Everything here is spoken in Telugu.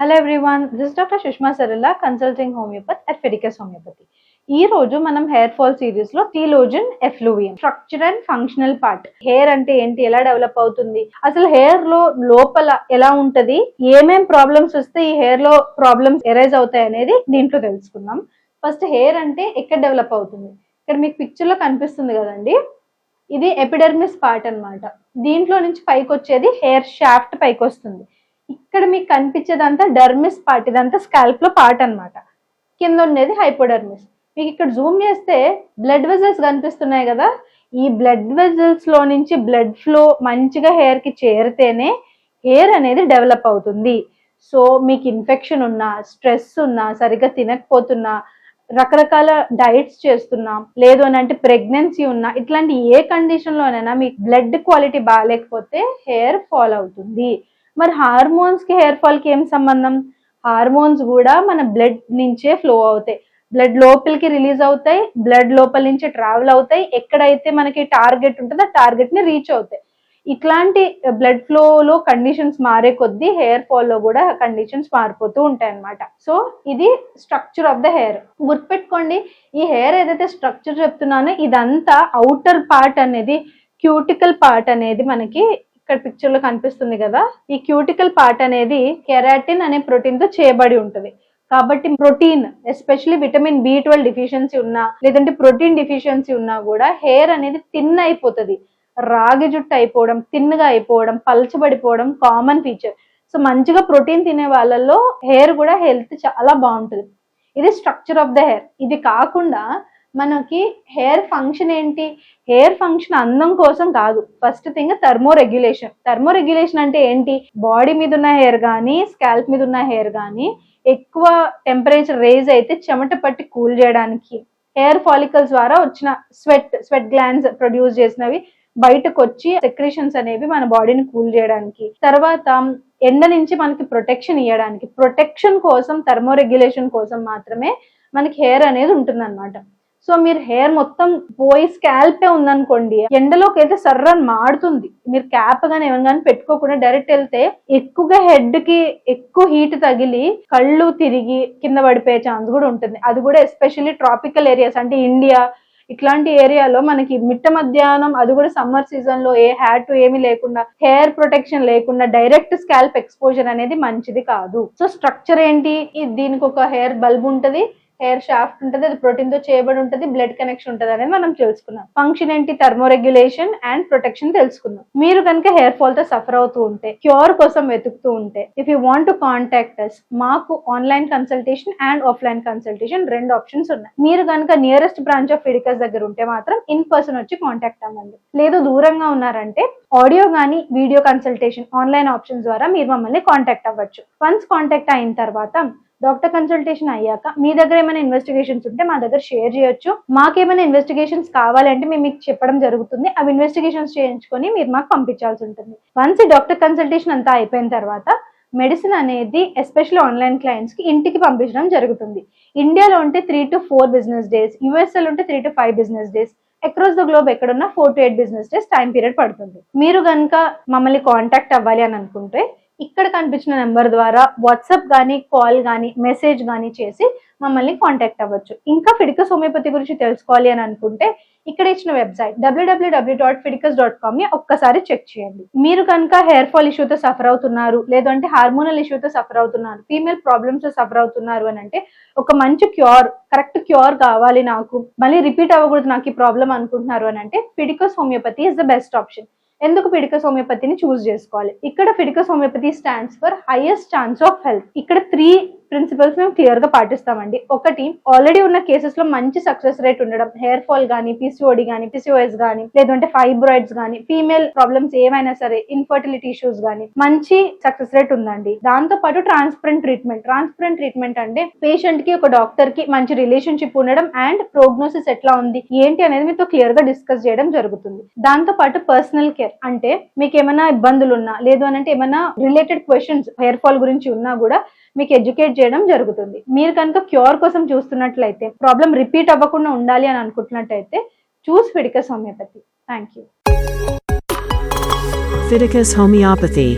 Hello everyone this doctor Sushma Sarala consulting homeopathy at Fiticus homeopathy ఈ రోజు మనం హెయిర్ ఫాల్ సిరీస్లో telogen effluvium structure and functional part hair అంటే ఏంటి? ఎలా డెవలప్ అవుతుంది? అసలు హెయిర్లో లోపల ఎలా ఉంటది? ఏమేం ప్రాబ్లమ్స్ వస్తే ఈ హెయిర్లో ప్రాబ్లమ్స్ ఎరైజ్ అవుతాయి అనేది దీంట్లో తెలుసుకుందాం. ఫస్ట్ హెయిర్ అంటే ఎక్కడ డెవలప్ అవుతుంది? ఇక్కడ మీకు పిక్చర్లో కనిపిస్తుంది కదండి. ఇది ఎపిడెర్మిస్ పార్ట్ అన్నమాట. దీంట్లో నుంచి పైకి వచ్చేది హెయిర్ షాఫ్ట్ పైకి వస్తుంది ఇక్కడ మీకు కనిపించేదంతా డర్మిస్ పార్ట్ ఇదంతా స్కాల్ప్లో పార్ట్ అనమాట కింద ఉండేది హైపోడర్మిస్ మీకు ఇక్కడ జూమ్ చేస్తే బ్లడ్ వెజల్స్ కనిపిస్తున్నాయి కదా? ఈ బ్లడ్ వెజల్స్లో నుంచి బ్లడ్ ఫ్లో మంచిగా హెయిర్కి చేరితేనే హెయిర్ అనేది డెవలప్ అవుతుంది. సో మీకు ఇన్ఫెక్షన్ ఉన్నా స్ట్రెస్ ఉన్నా సరిగ్గా తినకపోతున్నా రకరకాల డైట్స్ చేస్తున్నాం లేదు అని అంటే ప్రెగ్నెన్సీ ఉన్నా ఇట్లాంటి ఏ కండిషన్లోనైనా మీకు బ్లడ్ క్వాలిటీ బాగాలేకపోతే హెయిర్ ఫాల్ అవుతుంది. మరి హార్మోన్స్కి హెయిర్ ఫాల్కి ఏం సంబంధం? హార్మోన్స్ కూడా మన బ్లడ్ నుంచే ఫ్లో అవుతాయి. బ్లడ్ లోపలికి రిలీజ్ అవుతాయి బ్లడ్ లోపల నుంచి ట్రావెల్ అవుతాయి. ఎక్కడైతే మనకి టార్గెట్ ఉంటుందో ఆ టార్గెట్ని రీచ్ అవుతాయి. ఇట్లాంటి బ్లడ్ ఫ్లోలో కండిషన్స్ మారే కొద్దీ హెయిర్ ఫాల్లో కూడా కండిషన్స్ మారిపోతూ ఉంటాయి అన్నమాట సో ఇది స్ట్రక్చర్ ఆఫ్ ద హెయిర్. గుర్తుపెట్టుకోండి ఈ హెయిర్ ఏదైతే స్ట్రక్చర్ చెప్తున్నానో ఇదంతా అవుటర్ పార్ట్ అనేది క్యూటికల్ పార్ట్ అనేది మనకి ఇక్కడ పిక్చర్లో కనిపిస్తుంది కదా ఈ క్యూటికల్ పార్ట్ అనేది కెరాటిన్ అనే ప్రోటీన్తో చేయబడి ఉంటుంది. కాబట్టి protein especially vitamin B twelve deficiency ఉన్నా లేదంటే ప్రోటీన్ డిఫిషియన్సీ ఉన్నా కూడా హెయిర్ అనేది తిన్ అయిపోతుంది. రాగి జుట్టు అయిపోవడం తిన్నగా అయిపోవడం పలచబడిపోవడం కామన్ ఫీచర్ సో మంచిగా ప్రోటీన్ తినే వాళ్ళల్లో హెయిర్ కూడా హెల్త్ చాలా బాగుంటుంది. ఇది స్ట్రక్చర్ ఆఫ్ ద హెయిర్ ఇది కాకుండా మనకి హెయిర్ ఫంక్షన్ ఏంటి? హెయిర్ ఫంక్షన్ అందం కోసం కాదు. First thing thermoregulation thermoregulation అంటే ఏంటి? బాడీ మీద ఉన్న హెయిర్ కానీ స్కాల్ప్ మీద ఉన్న హెయిర్ కానీ ఎక్కువ టెంపరేచర్ రేజ్ అయితే చెమట పట్టి కూల్ చేయడానికి హెయిర్ ఫాలికల్స్ ద్వారా వచ్చిన స్వెట్ స్వెట్ గ్లాండ్స్ ప్రొడ్యూస్ చేసినవి బయటకు వచ్చి సెక్రేషన్స్ అనేవి మన బాడీని కూల్ చేయడానికి. తర్వాత ఎండ నుంచి మనకి ప్రొటెక్షన్ ఇవ్వడానికి ప్రొటెక్షన్ కోసం థర్మో రెగ్యులేషన్ కోసం మాత్రమే మనకి హెయిర్ అనేది ఉంటుందన్నమాట. సో మీరు హెయిర్ మొత్తం పోయి స్కాల్పే ఉందనుకోండి ఎండలోకి అయితే సర్రని మాడుతుంది. మీరు క్యాప్ గానీ ఏమైనా కానీ పెట్టుకోకుండా డైరెక్ట్ వెళ్తే ఎక్కువగా హెడ్కి ఎక్కువ హీట్ తగిలి కళ్ళు తిరిగి కింద పడిపోయే ఛాన్స్ కూడా ఉంటుంది. అది కూడా ఎస్పెషల్లీ ట్రాపికల్ ఏరియాస్ అంటే ఇండియా ఇట్లాంటి ఏరియాలో మనకి మిట్ట మధ్యాహ్నం అది కూడా సమ్మర్ సీజన్లో ఏ హ్యాట్ ఏమి లేకుండా హెయిర్ ప్రొటెక్షన్ లేకుండా డైరెక్ట్ స్కాల్ప్ ఎక్స్పోజర్ అనేది మంచిది కాదు. సో స్ట్రక్చర్ ఏంటి? దీనికి ఒక హెయిర్ బల్బ్ ఉంటది. హెయిర్ షాఫ్ట్ ఉంటుంది అది ప్రోటీన్తో చేయబడి ఉంటుంది బ్లడ్ కనెక్షన్ ఉంటుంది అనేది మనం తెలుసుకున్నాం. ఫంక్షన్ ఏంటి? థర్మో రెగ్యులేషన్ అండ్ ప్రొటెక్షన్ తెలుసుకున్నాం. మీరు కనుక హెయిర్ ఫాల్తో సఫర్ అవుతూ ఉంటే క్యూర్ కోసం వెతుకుతూ ఉంటే if you want to contact us మాకు online consultation and offline consultation రెండు ఆప్షన్స్ ఉన్నాయి. మీరు కనుక నియరెస్ట్ బ్రాంచ్ ఆఫ్ ఫిడికస్ దగ్గర ఉంటే మాత్రం ఇన్ పర్సన్ వచ్చి కాంటాక్ట్ అవ్వండి. లేదు దూరంగా ఉన్నారంటే ఆడియో కానీ వీడియో కన్సల్టేషన్ ఆన్లైన్ ఆప్షన్ ద్వారా మీరు మమ్మల్ని కాంటాక్ట్ అవ్వచ్చు. వన్స్ కాంటాక్ట్ అయిన తర్వాత డాక్టర్ కన్సల్టేషన్ అయ్యాక మీ దగ్గర ఏమైనా ఇన్వెస్టిగేషన్స్ ఉంటే మా దగ్గర షేర్ చేయొచ్చు. మాకేమైనా ఇన్వెస్టిగేషన్స్ కావాలంటే మేము మీకు చెప్పడం జరుగుతుంది. అవి ఇన్వెస్టిగేషన్స్ చేయించుకొని మీరు మాకు పంపించాల్సి ఉంటుంది. వన్స్ డాక్టర్ కన్సల్టేషన్ అంతా అయిపోయిన తర్వాత మెడిసిన్ అనేది ఎస్పెషల్లీ ఆన్లైన్ క్లయింట్స్కి ఇంటికి పంపించడం జరుగుతుంది. ఇండియాలో ఉంటే three to four business days యూఎస్ఏలో ఉంటే three to five business days across the globe ఎక్కడున్నా four to eight business days time period పడుతుంది. మీరు కనుక మమ్మల్ని కాంటాక్ట్ అవ్వాలి అని అనుకుంటే ఇక్కడ కనిపించిన నెంబర్ ద్వారా వాట్సాప్ కానీ కాల్ కానీ మెసేజ్ కానీ చేసి మమ్మల్ని కాంటాక్ట్ అవ్వచ్చు. ఇంకా ఫిడికస్ హోమియోపతి గురించి తెలుసుకోవాలి అని అనుకుంటే ఇక్కడ ఇచ్చిన website WWW dot Fiticus dot కామ్ని ఒక్కసారి చెక్ చేయండి. మీరు కనుక హెయిర్ ఫాల్ ఇష్యూతో సఫర్ అవుతున్నారు లేదంటే హార్మోనల్ ఇష్యూతో సఫర్ అవుతున్నారు ఫీమేల్ ప్రాబ్లమ్స్తో సఫర్ అవుతున్నారు అని అంటే ఒక మంచి క్యూర్ కరెక్ట్ క్యూర్ కావాలి నాకు మళ్ళీ రిపీట్ అవ్వకూడదు నాకు ఈ ప్రాబ్లం అనుకుంటున్నారు అని అంటే Fiticus homeopathy is the best option ఎందుకు ఫిడికస్ హోమియోపతిని చూస్ చేసుకోవాలి? ఇక్కడ Fiticus homeopathy stands for highest chance of health ఇక్కడ త్రీ ప్రిన్సిపల్స్ మేము క్లియర్గా పాటిస్తామండి. ఒకటి ఆల్రెడీ ఉన్న కేసెస్లో మంచి సక్సెస్ రేట్ ఉండడం. హెయిర్ ఫాల్ గానీ పిసిఓడి కానీ పిసిఓఎస్ కానీ లేదంటే ఫైబ్రాయిడ్స్ కానీ ఫీమేల్ ప్రాబ్లమ్స్ ఏమైనా సరే ఇన్ఫర్టిలిటీ ఇష్యూస్ కానీ మంచి సక్సెస్ రేట్ ఉందండి. దాంతో పాటు ట్రాన్స్పరెంట్ ట్రీట్మెంట్ ట్రాన్స్పరెంట్ ట్రీట్మెంట్ అంటే పేషెంట్కి ఒక డాక్టర్కి మంచి రిలేషన్షిప్ ఉండడం అండ్ ప్రోగ్నోసిస్ ఎట్లా ఉంది ఏంటి అనేది మీతో క్లియర్గా డిస్కస్ చేయడం జరుగుతుంది. దాంతో పాటు పర్సనల్ కేర్ అంటే మీకు ఏమైనా ఇబ్బందులు ఉన్నా లేదు అని అంటే ఏమైనా రిలేటెడ్ క్వశ్చన్స్ హెయిర్ ఫాల్ గురించి ఉన్నా కూడా మీకు ఎడ్యుకేట్ చేయడం జరుగుతుంది. మీరు కనుక క్యూర్ కోసం చూస్తున్నట్లయితే ప్రాబ్లం రిపీట్ అవ్వకుండా ఉండాలి అని అనుకుంటున్నట్టయితే choose Fiticus homeopathy thank you Fiticus Homeopathy